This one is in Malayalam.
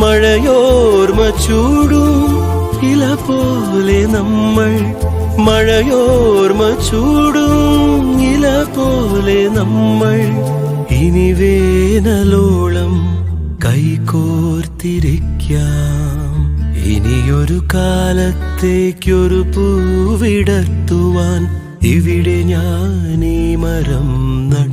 മഴയോർമ ചൂടും ഇല പോലെ നമ്മൾ മഴയോർമ ചൂടും ഇല പോലെ നമ്മൾ ഇനി വേനലോളം കൈകോർത്തിരിക്കാം. ഇനിയൊരു കാലത്തേക്കൊരു പൂവിടത്തുവാൻ ഇവിടെ ഞാൻ ഈ മരം നട